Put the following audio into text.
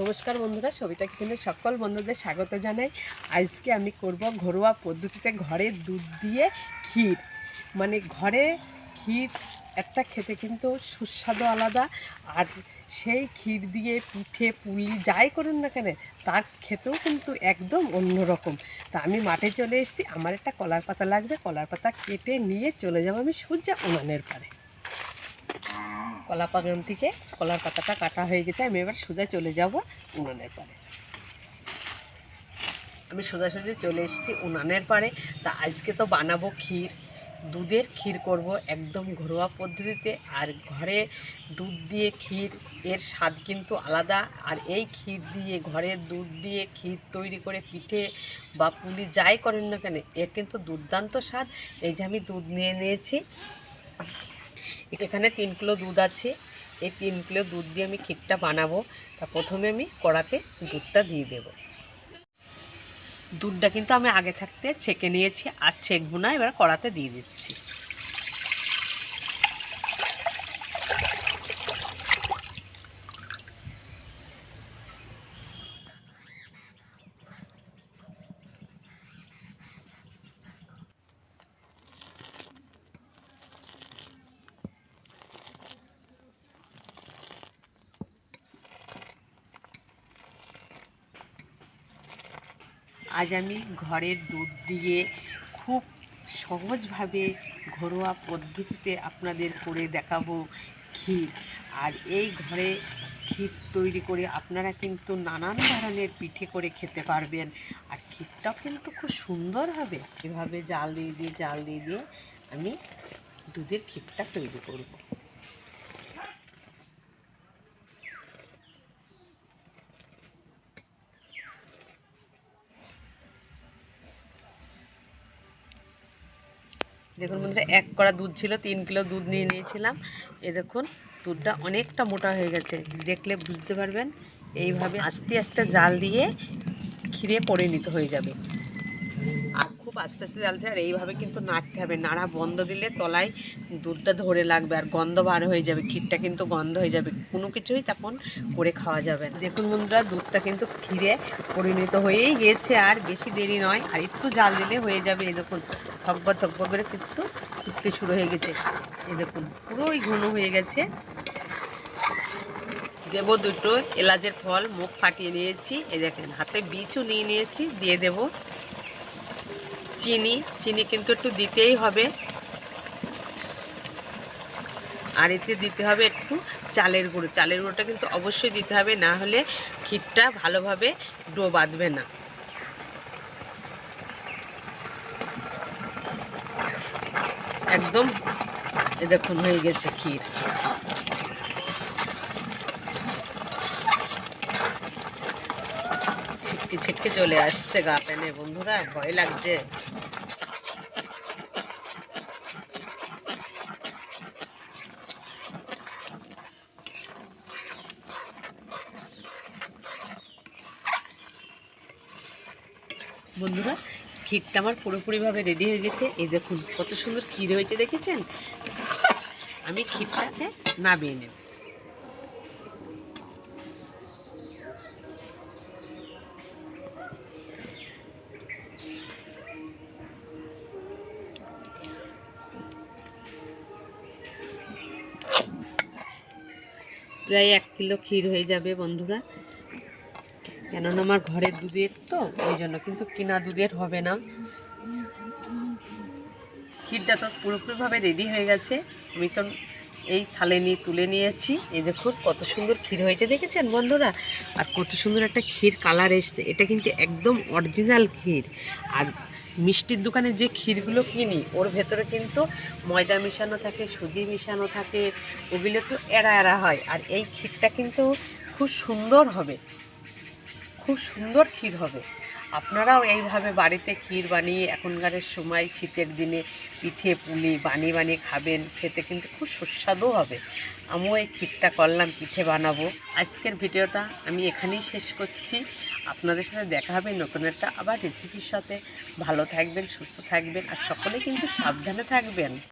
নমস্কার বন্ধুরা, সবিতা কিচেনের সকল বন্ধুদের স্বাগত জানাই। আজকে আমি করব ঘরোয়া পদ্ধতিতে ঘরে দুধ দিয়ে ক্ষীর। মানে ঘরে ক্ষীর একটা খেতে কিন্তু সুস্বাদু আলাদা, আর সেই ক্ষীর দিয়ে পিঠে, পুলি, যাই করুন না কেন, তার খেতেও কিন্তু একদম অন্যরকম তা আমি মাঠে চলে এসেছি, আমার একটা কলার পাতা লাগবে, কলার পাতা কেটে নিয়ে চলে যাব আমি সূর্যা উনানের পারে কলা বাগান থেকে কলার পাতাটা কাটা হয়ে গেছে, আমি এবার সোজা চলে যাব উনানের পারে আমি সোজাসুজি চলে এসেছি উনানের পারে তা আজকে তো বানাবো ক্ষীর, দুধের ক্ষীর করব একদম ঘরোয়া পদ্ধতিতে। আর ঘরে দুধ দিয়ে ক্ষীর, এর স্বাদ কিন্তু আলাদা। আর এই ক্ষীর দিয়ে, ঘরের দুধ দিয়ে ক্ষীর তৈরি করে পিঠে বা পুলি যাই করেন না কেন, এর কিন্তু দুর্দান্ত স্বাদ। এই যে আমি দুধ নিয়ে নিয়েছি। এখানে তিন কিলো দুধ আছে। এই তিন কিলো দুধ দিয়ে আমি ক্ষীরটা বানাবো। তা প্রথমে আমি কড়াতে দুধটা দিয়ে দেব। দুধটা কিন্তু আমি আগে থাকতে ছেঁকে নিয়েছি, আর ছেঁকবো না, এবার কড়াতে দিয়ে দিচ্ছি। আজ আমি ঘরের দুধ দিয়ে খুব সহজভাবে ঘরোয়া পদ্ধতিতে আপনাদের করে দেখাবো ক্ষীর। আর এই ঘরে ক্ষীর তৈরি করে আপনারা কিন্তু নানান ধরনের পিঠে করে খেতে পারবেন। আর ক্ষীরটাও কিন্তু খুব সুন্দর হবে। এভাবে জাল দিয়ে দিয়ে, জাল দিয়ে দিয়ে আমি দুধের ক্ষীরটা তৈরি করব। দেখুন বন্ধুরা, এক কড়া দুধ ছিল, তিন কিলো দুধ নিয়ে নিয়েছিলাম। এ দেখুন, দুধটা অনেকটা মোটা হয়ে গেছে। দেখলে বুঝতে পারবেন, এইভাবে আস্তে আস্তে জাল দিয়ে ক্ষীরে পরিণত হয়ে যাবে। আর খুব আস্তে আস্তে জালতে আর এইভাবে কিন্তু নাড়তে হবে। নাড়া বন্ধ দিলে তলায় দুধটা ধরে লাগবে, আর গন্ধ বার হয়ে যাবে, ক্ষীরটা কিন্তু গন্ধ হয়ে যাবে। কোনো কিছুই তখন করে খাওয়া যাবে না। দেখুন বন্ধুরা, দুধটা কিন্তু ক্ষীরে পরিণত হয়েই গিয়েছে আর বেশি দেরি নয়। আর একটু জাল দিলে হয়ে যাবে এই থকবা থকবা করে কিন্তু ফুটতে শুরু হয়ে গেছে। এই দেখুন, পুরোই ঘন হয়ে গেছে। দেব দুটো এলাচের ফল, মুখ ফাটিয়ে নিয়েছি। এই দেখেন, হাতে বীজও নিয়ে নিয়েছি, দিয়ে দেব চিনি। চিনি কিন্তু একটু দিতেই হবে। আর এতে দিতে হবে একটু চালের গুঁড়ো। চালের গুঁড়োটা কিন্তু অবশ্যই দিতে হবে, না হলে ক্ষীরটা ভালোভাবে ডো বাঁধবে না। একদম। এ দেখুন, হয়ে গেছে ক্ষীর। ছিটকে ছিটকে চলে আসছে গা পেনে। বন্ধুরা, ভয় লাগছে। বন্ধুরা ক্ষীরটা আমার পুরোপুরিভাবে রেডি হয়ে গেছে। এই দেখুন, কত সুন্দর ক্ষীর হয়েছে, দেখেছেন? আমি ক্ষীরটাকে নামিয়ে নেব। প্রায় এক কিলো ক্ষীর হয়ে যাবে, বন্ধুরা। কেননা আমার ঘরের দুধের তো, ওই জন্য। কিন্তু কিনা দুধের হবে না। ক্ষীরটা তো পুরোপুরিভাবে রেডি হয়ে গেছে। আমি তো এই থালে নিয়ে, তুলে নিয়েছি এই দেখুন কত সুন্দর ক্ষীর হয়েছে। দেখেছেন বন্ধুরা? আর কত সুন্দর একটা ক্ষীর কালার এসছে। এটা কিন্তু একদম অরিজিনাল ক্ষীর। আর মিষ্টির দোকানে যে ক্ষীরগুলো কিনি, ওর ভেতরে কিন্তু ময়দা মিশানো থাকে, সুজি মিশানো থাকে, ওগুলো একটু এড়া এড়া হয়। আর এই ক্ষীরটা কিন্তু খুব সুন্দর হবে। খুব সুন্দর ক্ষীর হবে। আপনারাও এইভাবে বাড়িতে ক্ষীর বানিয়ে, এখনকার সময় শীতের দিনে পিঠে, পুলি বানিয়ে বানিয়ে খাবেন, খেতে কিন্তু খুব সুস্বাদু হবে। আমিও এই ক্ষীরটা করলাম, পিঠে বানাবো। আজকের ভিডিওটা আমি এখানেই শেষ করছি। আপনাদের সাথে দেখা হবে নতুন একটা আবার রেসিপির সাথে। ভালো থাকবেন, সুস্থ থাকবেন, আর সকলে কিন্তু সাবধানে থাকবেন।